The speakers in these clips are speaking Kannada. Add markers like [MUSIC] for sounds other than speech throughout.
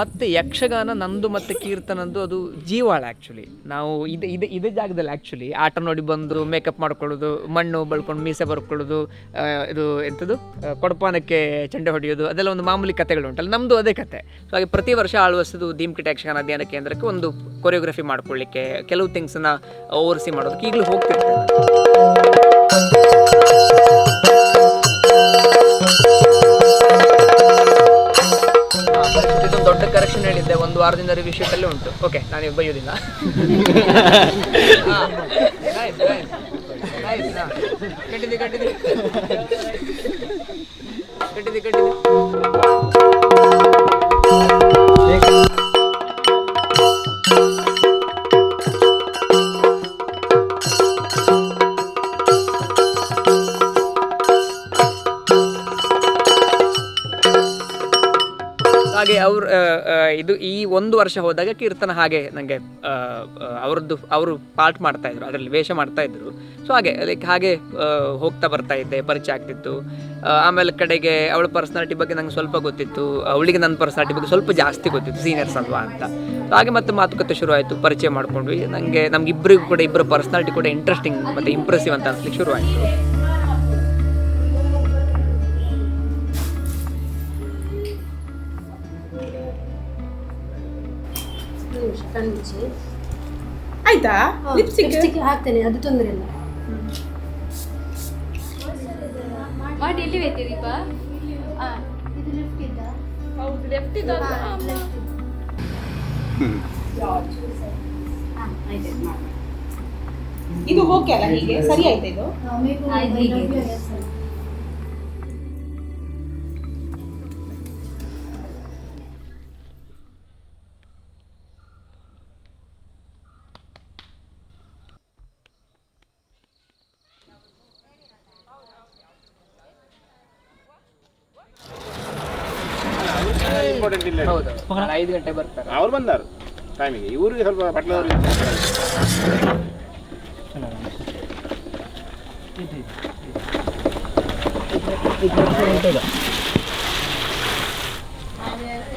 ಮತ್ತು ಯಕ್ಷಗಾನ ನಂದು ಮತ್ತು ಕೀರ್ತನಂದು ಅದು ಜೀವಾಳ ಆ್ಯಕ್ಚುಲಿ ನಾವು ಇದು ಇದು ಇದೇ ಜಾಗದಲ್ಲಿ ಆ್ಯಕ್ಚುಲಿ ಆಟ ನೋಡಿ ಬಂದು ಮೇಕಪ್ ಮಾಡ್ಕೊಳ್ಳೋದು, ಮಣ್ಣು ಬಳ್ಕೊಂಡು ಮೀಸೆ ಬರ್ಕೊಳ್ಳೋದು ಇದು ಎಂಥದ್ದು ಕೊಡಪಾನಕ್ಕೆ ಚೆಂಡೆ ಹೊಡೆಯೋದು, ಅದೆಲ್ಲ ಒಂದು ಮಾಮೂಲಿ ಕಥೆಗಳು ಉಂಟಲ್ಲ ನಮ್ಮದು ಅದೇ ಕತೆ ಸೊ ಹಾಗೆ ಪ್ರತಿ ವರ್ಷ ಆಳ್ವಸದು ದೀಮ್ಕಿಟ ಯಕ್ಷಗಾನ ಅಧ್ಯಯನ ಕೇಂದ್ರಕ್ಕೆ ಒಂದು ಕೊರಿಯೋಗ್ರಫಿ ಮಾಡ್ಕೊಳ್ಳಿಕ್ಕೆ, ಕೆಲವು ಥಿಂಗ್ಸನ್ನು ಓವರ್ಸಿ ಮಾಡೋದಕ್ಕೆ ಈಗಲೂ ಹೋಗ್ತಿರ್ತೇನೆ. ಒಂದು ವಾರದಿಂದ ರಿವ್ಯೂ ಶೀಟಲ್ಲೇ ಉಂಟು. ಓಕೆ ನಾನು ಬೈಯೋದಿಲ್ಲ. ಕಟ್ಟಿದೆ Nice, ಹಾಗೆ ಅವ್ರು ಇದು ಈ ಒಂದು ವರ್ಷ ಹೋದಾಗ ಕೀರ್ತನ ಹಾಗೆ ನನಗೆ ಅವ್ರದ್ದು, ಅವರು ಪಾರ್ಟ್ ಮಾಡ್ತಾ ಇದ್ರು, ಅದರಲ್ಲಿ ವೇಷ ಮಾಡ್ತಾ ಇದ್ರು. ಸೊ ಹಾಗೆ ಲೈಕ್ ಹಾಗೆ ಹೋಗ್ತಾ ಬರ್ತಾ ಇದ್ದೆ, ಪರಿಚಯ ಆಗ್ತಿತ್ತು. ಆಮೇಲೆ ಕಡೆಗೆ ಅವಳ ಪರ್ಸನಾಲಿಟಿ ಬಗ್ಗೆ ನಂಗೆ ಸ್ವಲ್ಪ ಗೊತ್ತಿತ್ತು, ಅವಳಿಗೆ ನನ್ನ ಪರ್ಸನಾಲಿಟಿ ಬಗ್ಗೆ ಸ್ವಲ್ಪ ಜಾಸ್ತಿ ಗೊತ್ತಿತ್ತು ಸೀನಿಯರ್ಸ್ ಅಲ್ವಾ ಅಂತ. ಸೊ ಹಾಗೆ ಮತ್ತೆ ಮಾತುಕತೆ ಶುರು ಆಯಿತು ಪರಿಚಯ ಮಾಡಿಕೊಂಡ್ವಿ ನನಗೆ ನಮ್ಗಿಬ್ಬರಿಗೂ ಕೂಡ ಇಬ್ಬರ ಪರ್ಸನಾಲಿಟಿ ಕೂಡ ಇಂಟ್ರೆಸ್ಟಿಂಗ್ ಮತ್ತು ಇಂಪ್ರೆಸಿವ್ ಅಂತ ಅನ್ಸ್ಲಿಕ್ಕೆ ಶುರು ಆಯಿತು ಕಣ್ಮುಚ್ಚಿ ಆಯ್ತಾ? ಲಿಪ್ಸ್ಟಿಕ್ ಲಿಪ್ಸ್ಟಿಕ್ ಹಾಕ್ತೇನೆ ಅದು ತೊಂದರೆ ಇಲ್ಲ. ಮಾಡಿ ಎಲ್ಲಿ ಬೇಕು ದೀಪ? ಇದು ಲಿಫ್ಟ್ ಇದ್ದ? ಹೌದು ಲೆಫ್ಟ್ ಇದು ಓಕೆ ಅಲ್ಲ ಹೀಗೆ? ಸರಿ ಆಯ್ತಾ ಇದು? ಆಯ್ತು, ಹೀಗೆ. ಇಂಪಾರ್ಟೆಂಟ್ ಇಲ್ಲ ಹೌದು. ನಾಳೆ ಐದು ಗಂಟೆ ಬರ್ತಾರೆ. ಅವ್ರು ಬಂದಾರು. ಟೈಮಿಗೆ ಇವ್ರಿಗೆ ಸ್ವಲ್ಪ ಬಟ್ಲವ್ರಿಗೆ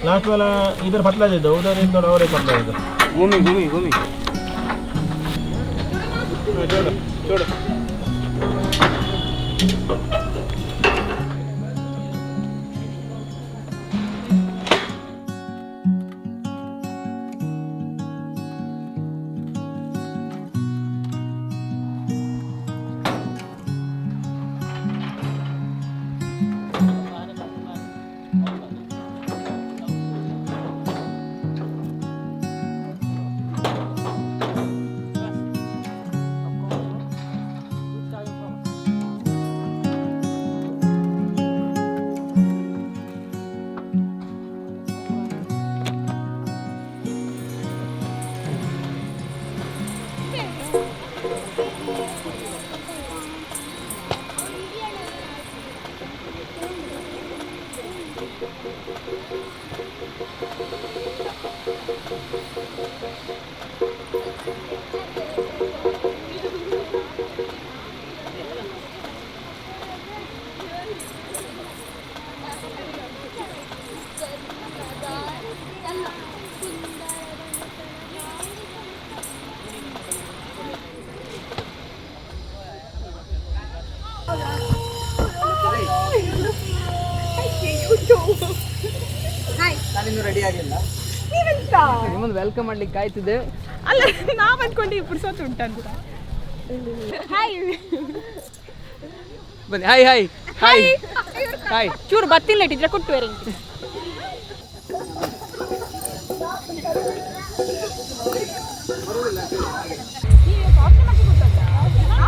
ಲಾಸ್ಟ್ ವೇಲ ಇದರ ಪಟ್ಲಾದ ಇದ್ದು ಉದಾಹರಣೆ ಅವರೇ ಪಟ್ಲಾ ಇದ್ದು ಭೂಮಿ ಭೂಮಿ ಭೂಮಿ. ಚೋಡ ಚೋಡ ವೆಲ್ಕಮ್ ಮಾಡ್ಲಿಕ್ಕೆ ಕಾಯ್ತಿದ್ದೆ. ಅಲ್ಲ ನಾವ್ ಅನ್ಕೊಂಡು ಪುರ್ಸೊತ್ತು ಉಂಟಂತ ಹಾಯ್ ಬನ್ನಿ ಹಾಯ್ ಹಾಯ್ ಹಾಯ್ ಹಾಯ್ ಚೂರು ಬತ್ತಿಲ್ಲ ಇಟ್ಟಿದ್ರೆ ಕೊಟ್ಟು ಬೇರೆ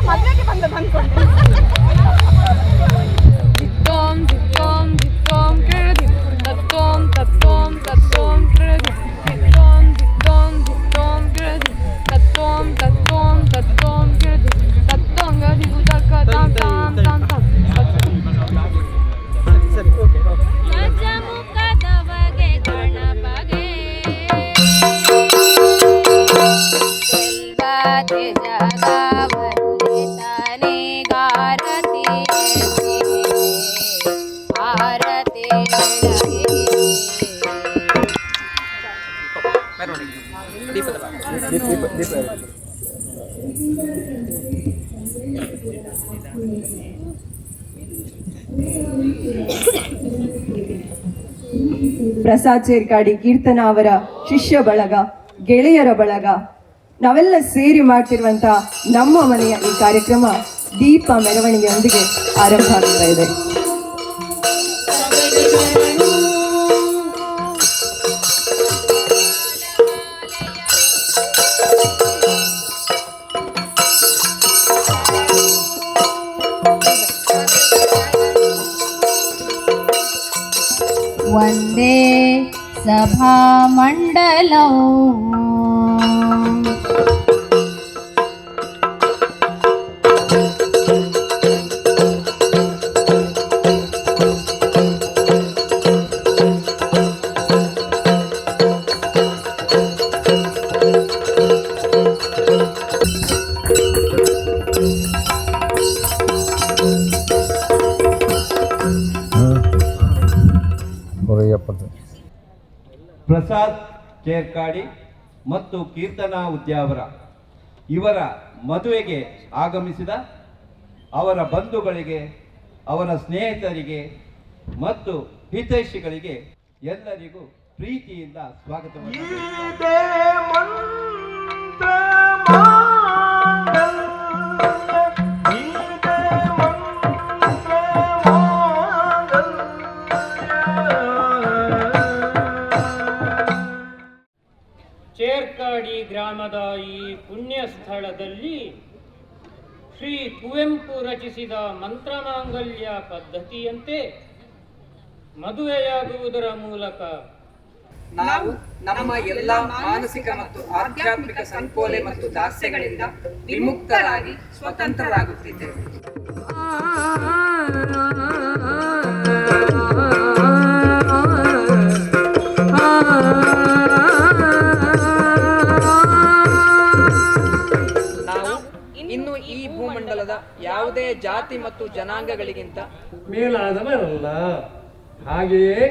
ಮದ್ವೆಗೆ ಬಂದದ್ದು ಅನ್ಕೊಂಡೆ. ಪ್ರಸಾದ್ ಸೇರ್ಕಾಡಿ ಕೀರ್ತನ ಅವರ ಶಿಷ್ಯ ಬಳಗ, ಗೆಳೆಯರ ಬಳಗ, ನಾವೆಲ್ಲ ಸೇರಿ ಮಾಡ್ತಿರುವಂತ ನಮ್ಮ ಮನೆಯ ಈ ಕಾರ್ಯಕ್ರಮ ದೀಪ ಮೆರವಣಿಗೆಯೊಂದಿಗೆ ಆರಂಭ ಆಗ್ತಾ ಇದೆ. సభామండలం. ಪ್ರಸಾದ್ ಕೇರ್ಕಾಡಿ ಮತ್ತು ಕೀರ್ತನಾ ಉದ್ಯಾವರ. ಇವರ ಮದುವೆಗೆ ಆಗಮಿಸಿದ ಅವರ ಬಂಧುಗಳಿಗೆ, ಅವರ ಸ್ನೇಹಿತರಿಗೆ ಮತ್ತು ಹಿತೈಷಿಗಳಿಗೆ ಎಲ್ಲರಿಗೂ ಪ್ರೀತಿಯಿಂದ ಸ್ವಾಗತವನ್ನು ಗ್ರಾಮದ ಈ ಪುಣ್ಯ ಸ್ಥಳದಲ್ಲಿ ಶ್ರೀ ಕುವೆಂಪು ರಚಿಸಿದ ಮಂತ್ರಮಾಂಗಲ್ಯ ಪದ್ಧತಿಯಂತೆ ಮದುವೆಯಾಗುವುದರ ಮೂಲಕ ನಾವು ನಮ್ಮ ಎಲ್ಲ ಮಾನಸಿಕ ಮತ್ತು ಆಧ್ಯಾತ್ಮಿಕ ಸಂಕೋಲೆ ಮತ್ತು ದಾಸ್ಯಗಳಿಂದ ವಿಮುಕ್ತರಾಗಿ ಸ್ವತಂತ್ರರಾಗುತ್ತಿದ್ದೇವೆ. ಭೂಮಂಡಲದ ಯಾವುದೇ ಜಾತಿ ಮತ್ತು ಜನಾಂಗಗಳಿಗಿಂತ ಮೇಲಾದವರಲ್ಲ. ಹಾಗೆಯೇ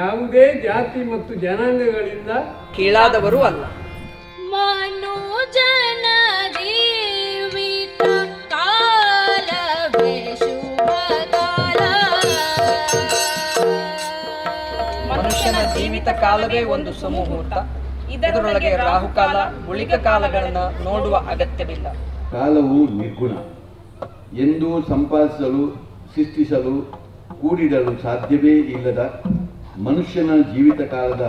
ಯಾವುದೇ ಜಾತಿ ಮತ್ತು ಜನಾಂಗಗಳಿಂದ ಕೀಳಾದವರು ಅಲ್ಲ. ಮನುಜನ ಜೀವಿತ ಕಾಲವೇ ಶುಭ ಮನುಷ್ಯನ ಜೀವಿತ ಕಾಲವೇ ಒಂದು ಸಮೂಹ ಇದರೊಳಗೆ ರಾಹುಕಾಲ ಉಳಿಕ ಕಾಲಗಳನ್ನು ನೋಡುವ ಅಗತ್ಯವಿಲ್ಲ. ಕಾಲವು ನಿರ್ಗುಣ. ಎಂದು ಸಂಪಾದಿಸಲು ಸೃಷ್ಟಿಸಲು ಕೂಡಿಡಲು ಸಾಧ್ಯವೇ ಇಲ್ಲದ ಮನುಷ್ಯನ ಜೀವಿತ ಕಾಲದ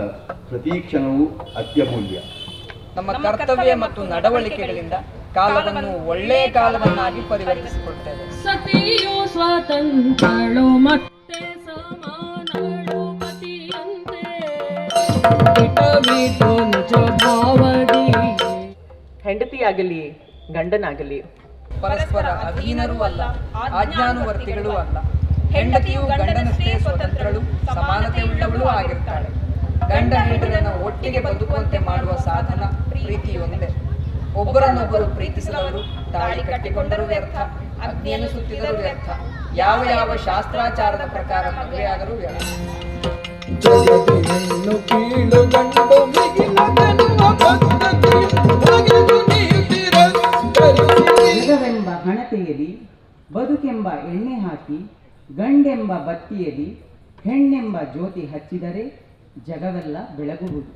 ಪ್ರತಿ ಕ್ಷಣವೂ ಅತ್ಯಮೂಲ್ಯ. ನಮ್ಮ ಕರ್ತವ್ಯ ಮತ್ತು ನಡವಳಿಕೆಗಳಿಂದ ಕಾಲವನ್ನು ಒಳ್ಳೆಯ ಕಾಲವನ್ನಾಗಿ ಪರಿವರ್ತಿಸಿಕೊಳ್ತೇವೆ. ಸತಿಯು ಆಗಲಿ ಮತ್ತೆ ಸಮಾನಳು ಪತಿಯಂತೆ. ಹೆಂಡತಿಯಾಗಲಿ ಗಂಡನಾಗಲಿ ಪರಸ್ಪರ ಅಧೀನರೂ ಅಲ್ಲ ಆಜ್ಞಾನುವರ್ತಿಗಳೂ ಅಲ್ಲ. ಹೆಂಡತಿಯು ಗಂಡನಷ್ಟೇ ಸ್ವತಂತ್ರಳು ಸಮಾನತೆ ಉಳ್ಳವಳು ಆಗಿರ್ತಾಳೆ. ಗಂಡ ಹೆಂಡರನ್ನು ಒಟ್ಟಿಗೆ ಬದುಕುವಂತೆ ಮಾಡುವ ಸಾಧನ ಪ್ರೀತಿಯೊಂದೇ ಒಬ್ಬರನ್ನೊಬ್ಬರು ಪ್ರೀತಿಸಿದವರು ತಾಳಿ ಕಟ್ಟಿಕೊಂಡರೂ ವ್ಯರ್ಥ. ಅಗ್ನಿಯನ್ನು ಸುತ್ತಿದರೂ ವ್ಯರ್ಥ. ಯಾವ ಯಾವ ಶಾಸ್ತ್ರಾಚಾರದ ಪ್ರಕಾರ ಮದುವೆಯಾದರೂ ವ್ಯರ್ಥ. ಜಗವೆಂಬ ಹಣತೆಯಲ್ಲಿ ಬದುಕೆಂಬ ಎಣ್ಣೆ ಹಾಕಿ ಗಂಡೆಂಬ ಬತ್ತಿಯಲ್ಲಿ ಹೆಣ್ಣೆಂಬ ಜ್ಯೋತಿ ಹಚ್ಚಿದರೆ ಜಗವೆಲ್ಲ ಬೆಳಗುವುದು.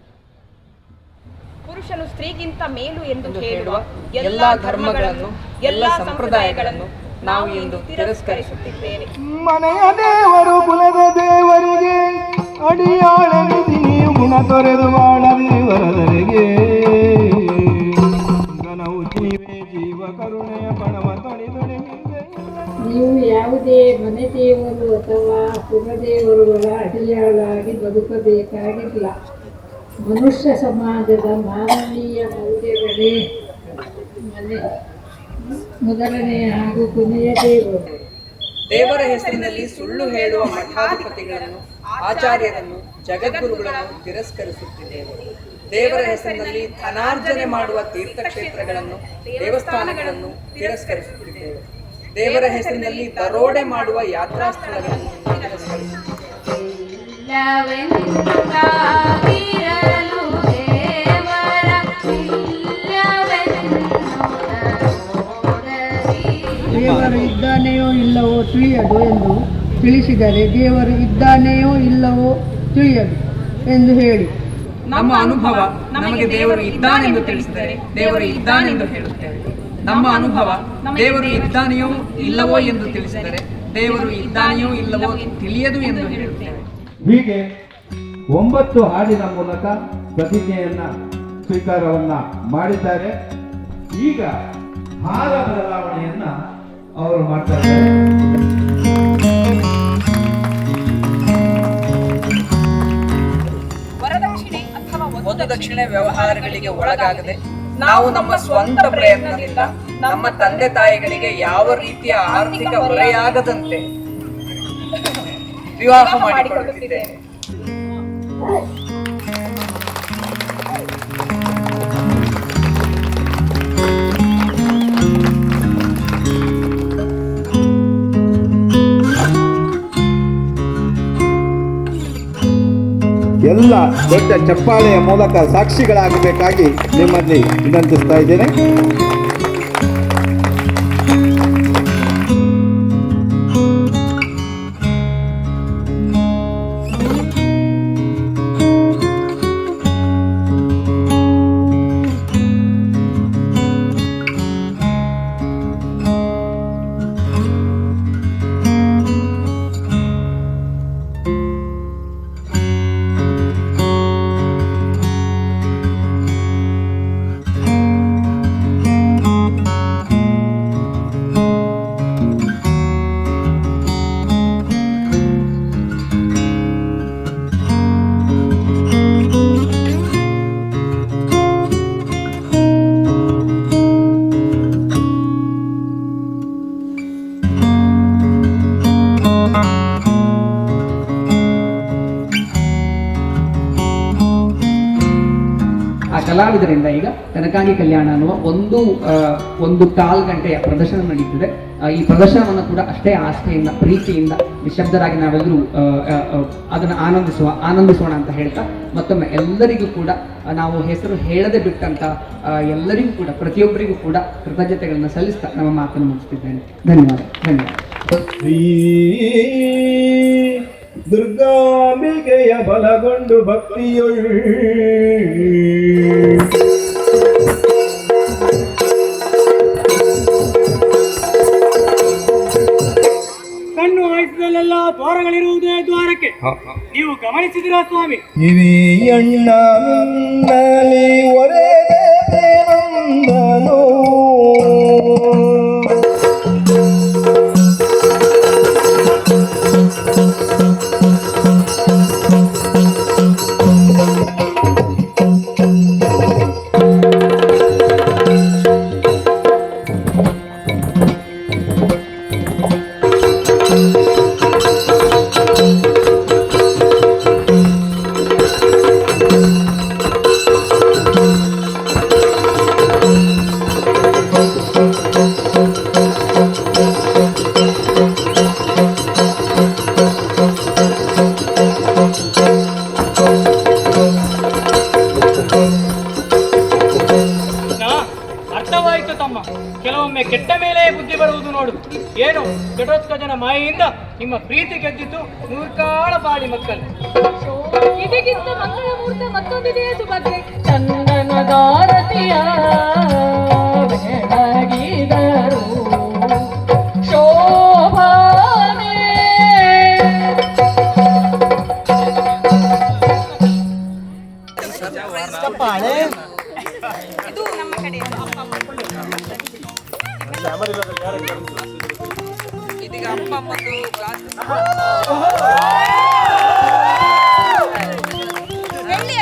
ಪುರುಷನು ಸ್ತ್ರೀಗಿಂತ ಮೇಲು ಎಂದು ಹೇಳುವ ಎಲ್ಲ ಧರ್ಮಗಳನ್ನು ಎಲ್ಲ ಸಂಪ್ರದಾಯಗಳನ್ನು ನಾವು ಇಂದು ತಿರಸ್ಕರಿಸುತ್ತಿದ್ದೇವೆ. ಮನೆಯ ದೇವರು ಕುಲದ ದೇವರಿಗೆ ಅಡಿಯಾಳೆನಿಸಿ ನೀವು ಗುಣ ತೊರೆದು ಬಾಳದಿರಿ ವರದರಿಗೆ. ಕರುಣೆಯ ಪಣವ ತೊಣಿದೊಡೆ ನೀವು ಯಾವುದೇ ಮನೆ ದೇವರು ಅಥವಾ ಕುಲದೇವರುಗಳ ಅಡಿಯಾಳಾಗಿ ಬದುಕಬೇಕಾಗಿಲ್ಲ. ಮನುಷ್ಯ ಸಮಾಜದ ಮಾನವೀಯ ಮೌಲ್ಯಗಳೇ ಮನೆ. ಮೊದಲನೆಯ ಹಾಗೂ ಕೊನೆಯ ದೇವರು. ದೇವರ ಹೆಸರಿನಲ್ಲಿ ಸುಳ್ಳು ಹೇಳುವ ಮಠಾಧಿಪತಿಗಳನ್ನು ಆಚಾರ್ಯರನ್ನು ಜಗದ್ಗುರುಗಳನ್ನು ತಿರಸ್ಕರಿಸುತ್ತಿದ್ದೇವೆ. ದೇವರ ಹೆಸರಿನಲ್ಲಿ ಧನಾರ್ಜನೆ ಮಾಡುವ ತೀರ್ಥಕ್ಷೇತ್ರಗಳನ್ನು, ದೇವಸ್ಥಾನಗಳನ್ನು ತಿರಸ್ಕರಿಸುತ್ತಿದ್ದೇವೆ. ದೇವರ ಹೆಸರಿನಲ್ಲಿ ದರೋಡೆ ಮಾಡುವ ಯಾತ್ರಾ ಸ್ಥಳಗಳನ್ನು ದೇವರು ಇದ್ದಾನೆಯೋ ಇಲ್ಲವೋ ತಿಳಿಯದು ಎಂದು ತಿಳಿಸಿದರೆ ದೇವರು ಇದ್ದಾನೆಯೋ ಇಲ್ಲವೋ ತಿಳಿಯದು ಎಂದು ಹೇಳಿ. ನಮ್ಮ ಅನುಭವ ನಮಗೆ ದೇವರು ಇದ್ದಾನೆಂದು ತಿಳಿಸಿದರೆ ದೇವರು ಇದ್ದಾನೆಂದು ಹೇಳುತ್ತೇವೆ ನಮ್ಮ ಅನುಭವ ದೇವರು ಇದ್ದಾನೆಯೋ ಇಲ್ಲವೋ ಎಂದು ತಿಳಿಸಿದರೆ ದೇವರು ಇದ್ದಾನೆಯೋ ಇಲ್ಲವೋ ತಿಳಿಯದು ಎಂದು ಹೇಳುತ್ತೇವೆ ಹೀಗೆ ಒಂಬತ್ತು ಹಾಡಿನ ಮೂಲಕ ಪ್ರತಿಜ್ಞೆಯನ್ನ ಸ್ವೀಕಾರವನ್ನ ಮಾಡಿದ್ದಾರೆ. ಈಗ ಹಾರ ಬದಲಾವಣೆಯನ್ನ ಅವರು ಮಾಡ್ತಾ ಅಥವಾ ಒಂದು ದಕ್ಷಿಣೆ ವ್ಯವಹಾರಗಳಿಗೆ ಒಳಗಾಗದೆ ನಾವು ನಮ್ಮ ಸ್ವಂತ ಪ್ರಯತ್ನದಿಂದ ನಮ್ಮ ತಂದೆ ತಾಯಿಗಳಿಗೆ ಯಾವ ರೀತಿಯ ಆರ್ಥಿಕ ಹೊರೆಯಾಗದಂತೆ ವಿವಾಹ ಮಾಡಿಕೊಳ್ಳುತ್ತಿದ್ದೇವೆ ಎಲ್ಲ ದೊಡ್ಡ ಚಪ್ಪಾಳೆಯ ಮೂಲಕ ಸಾಕ್ಷಿಗಳಾಗಬೇಕಾಗಿ ನಿಮ್ಮಲ್ಲಿ ವಿನಂತಿಸ್ತಾ ಇದ್ದೇನೆ. ಕಲಾವಿದರಿಂದ ಈಗ ಕನಕಾಂಗಿ ಕಲ್ಯಾಣ ಅನ್ನುವ ಒಂದು ಒಂದು ಕಾಲು ಗಂಟೆಯ ಪ್ರದರ್ಶನ ನಡೀತಿದೆ. ಈ ಪ್ರದರ್ಶನವನ್ನು ಕೂಡ ಅಷ್ಟೇ ಆಸ್ಥೆಯಿಂದ ಪ್ರೀತಿಯಿಂದ ನಿಶಬ್ದರಾಗಿ ನಾವೆಲ್ಲರೂ ಅದನ್ನು ಆನಂದಿಸುವ, ಆನಂದಿಸೋಣ ಅಂತ ಹೇಳ್ತಾ ಮತ್ತೊಮ್ಮೆ ಎಲ್ಲರಿಗೂ ಕೂಡ ನಾವು ಹೆಸರು ಹೇಳದೆ ಬಿಟ್ಟಂತ ಎಲ್ಲರಿಗೂ ಕೂಡ, ಪ್ರತಿಯೊಬ್ಬರಿಗೂ ಕೂಡ ಕೃತಜ್ಞತೆಗಳನ್ನು ಸಲ್ಲಿಸ್ತಾ ನಮ್ಮ ಮಾತನ್ನು ಮುಗಿಸ್ತಿದ್ದೇನೆ. ಧನ್ಯವಾದ ಧನ್ಯವಾದ. ದುರ್ಗಾಂಬಿಕೆಯ ಬಲಗೊಂಡು ಭಕ್ತಿಯೊಳ್ ನೀವು ಗಮನಿಸಿದಿರಾ ಸ್ವಾಮಿ? ಹಿರಿಯಣ್ಣ ಮಿನ್ನಲಿ ಕೆಟ್ಟ ಮೇಲೆ ಬುದ್ಧಿ ಬರುವುದು ನೋಡು. ಏನು? ಘಟೋತ್ಕಜನ ಮಾಯೆಯಿಂದ ನಿಮ್ಮ ಪ್ರೀತಿ ಗೆದ್ದಿದ್ದು ನೂರ್ಕಾಳ ಬಾಡಿ ಮಕ್ಕಳು. ಇದಕ್ಕಿಂತ ಮಂಗಳ ಮುಹೂರ್ತ ಮತ್ತೊಂದಿದೆಯೇ ಸುಭದ್ರೆ? ಚಂದನದಾರತಿಯ ಇದೀಗ ಅಮ್ಮ ಮತ್ತು ಬೆಳ್ಳಿಯ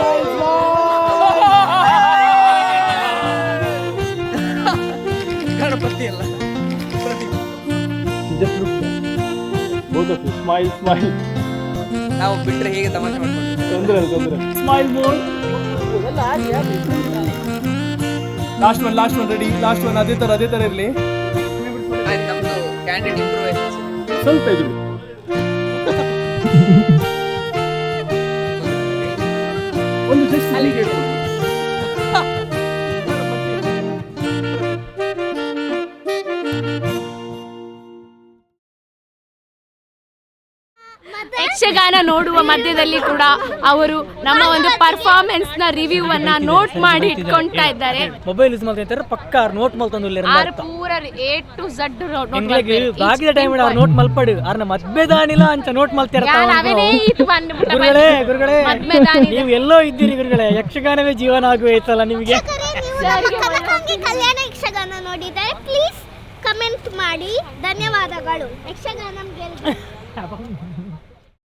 ಸ್ಮೈಲ್ ಸ್ಮೈಲ್ ನಾವು ಬಿಟ್ರೆ ಹೇಗೆ ತಮಾಷೆ ಮಾಡ್ಕೊಂಡು ತೊಂದರೆ ಇಲ್ಲ ತೊಂದರೆ smile mode last one last one ready last one ಅದೇ ತರ ಅದೇ ತರ ಇರಲಿ. ನಮ್ದು ಕ್ಯಾಂಡಿಡೇಟ್ ಇಂಪ್ರೂವೇಷನ್ಸ್ ಸ್ವಲ್ಪ ಎದುರು [LAUGHS] ಒಂದು ಜಸ್ಟ್ ಅಲ್ಲಿಗೆ ಯಕ್ಷಗಾನ ನೋಡುವ ಮಧ್ಯದಲ್ಲಿ ಕೂಡ ಅವರು ನಮ್ಮ ಒಂದು ಪರ್ಫಾರ್ಮೆನ್ಸ್ನ ರಿವ್ಯೂ ಅನ್ನ ನೋಟ್ ಮಾಡಿ ಇಟ್ಕೊಂತಾ ಇದ್ದಾರೆ. ಮೊಬೈಲ್ ಯೂಸ್ ಮಾಡ್ತಾರೆ ಪಕ್ಕ ನೋಟ್ ಮಲ್ತೊಂದು ಆರು ಪೂರ ಎ ಟು ಝಡ್ ಬಾಗಿದ ಟೈಮ್ ಅವ್ರು ನೋಟ್ ಮಲ್ಪಡು. ಅವ್ರನ್ನ ಮದ್ವೆ ದಾನಿಲ್ಲ ಅಂತ ನೋಟ್ ಮಲ್ತಾರೆ ಅವನೇ ಇದು ಬಂದ್ಬಿಟ್ಟ ಗುರುಗಳೇ ಗುರುಗಳೇ ನೀವು ಎಲ್ಲೋ ಇದ್ದೀರಿ ಗುರುಗಳೇ ಯಕ್ಷಗಾನವೇ ಜೀವನ ಆಗುವೈತಲ್ಲ ನಿಮಗೆ? ಕಲ್ಯಾಣ ಯಕ್ಷಗಾನ ನೋಡಿದರೆ ಪ್ಲೀಸ್ ಕಮೆಂಟ್ ಮಾಡಿ. ಧನ್ಯವಾದಗಳು. ಯಕ್ಷಗಾನ [LAUGHS]